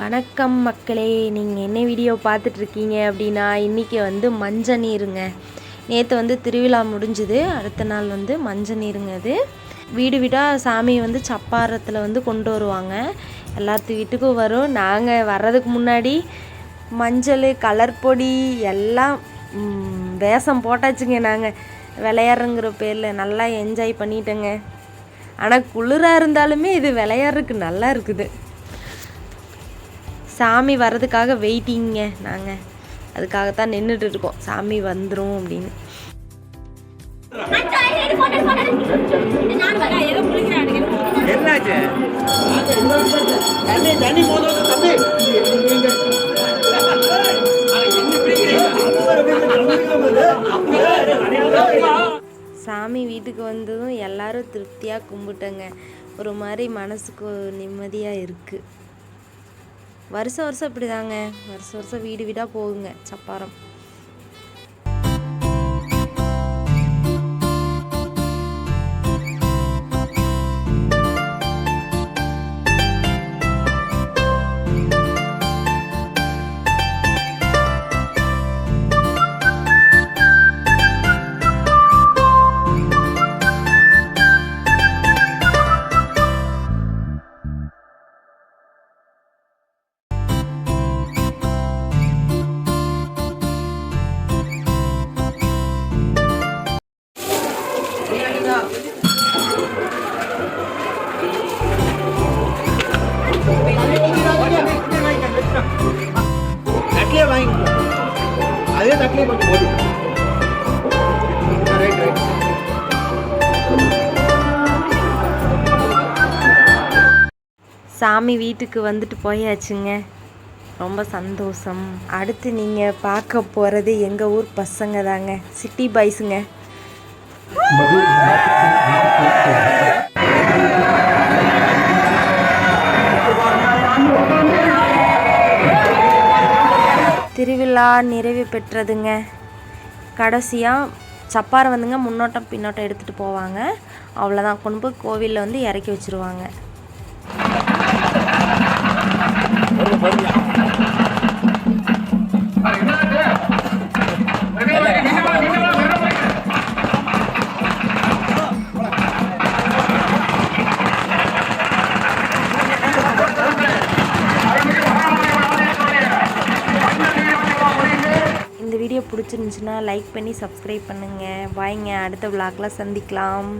வணக்கம் மக்களே நீங்கள் என்ன வீடியோ பார்த்துட்ருக்கீங்க அப்படின்னா இன்றைக்கி வந்து மஞ்ச நீருங்க நேற்று வந்து திருவிழா முடிஞ்சுது. அடுத்த நாள் வந்து மஞ்ச நீருங்க அது. வீடு வீடாக சாமி வந்து சப்பாரத்தில் வந்து கொண்டு வருவாங்க. எல்லாத்து வீட்டுக்கும் வரும். நாங்கள் வர்றதுக்கு முன்னாடி மஞ்சள் கலர் பொடி எல்லாம் வேஷம் போட்டாச்சுங்க நாங்கள் விளையாடுறங்கிற பேரில் நல்லா என்ஜாய் பண்ணிட்டேங்க. ஆனால் குளிராக இருந்தாலுமே இது விளையாடுறதுக்கு நல்லா இருக்குது. சாமி வர்றதுக்காக வெயிட்டிங்க நாங்கள் அதுக்காகத்தான் நின்றுட்டு இருக்கோம் சாமி வந்துடும் அப்படின்னு. சாமி வீட்டுக்கு வந்ததும் எல்லாரும் திருப்தியாக கும்பிட்டங்க. ஒரு மாதிரி மனசுக்கு நிம்மதியாக இருக்குது வருஷம் வருஷம் இப்படி தாங்க வருஷம் வருஷம் வீடு வீடாக போகுங்க. சப்பாரம். தட்டிலே வாங்கிக்கோ அதே தட்டிலே கொஞ்சம் ரைட் ரைட் சாமி வீட்டுக்கு வந்துட்டு போயாச்சுங்க. ரொம்ப சந்தோஷம். அடுத்து நீங்கள் பார்க்க போகிறது எங்கள் ஊர் பசங்க தாங்க சிட்டி பாய்ஸுங்க. திருவிழா நிறைவு பெற்றதுங்க. கடைசியாக சப்பாரை வந்துங்க முன்னோட்டம் பின்னோட்டம் எடுத்துகிட்டு போவாங்க. அவ்வளோதான் கொண்டு போய் கோவிலில் வந்து இறக்கி வச்சுருவாங்க. பிடிச்சிருந்துச்சுன்னா லைக் பண்ணி சப்ஸ்கிரைப் பண்ணுங்கள் வாங்க அடுத்த விளாக்லாம் சந்திக்கலாம்.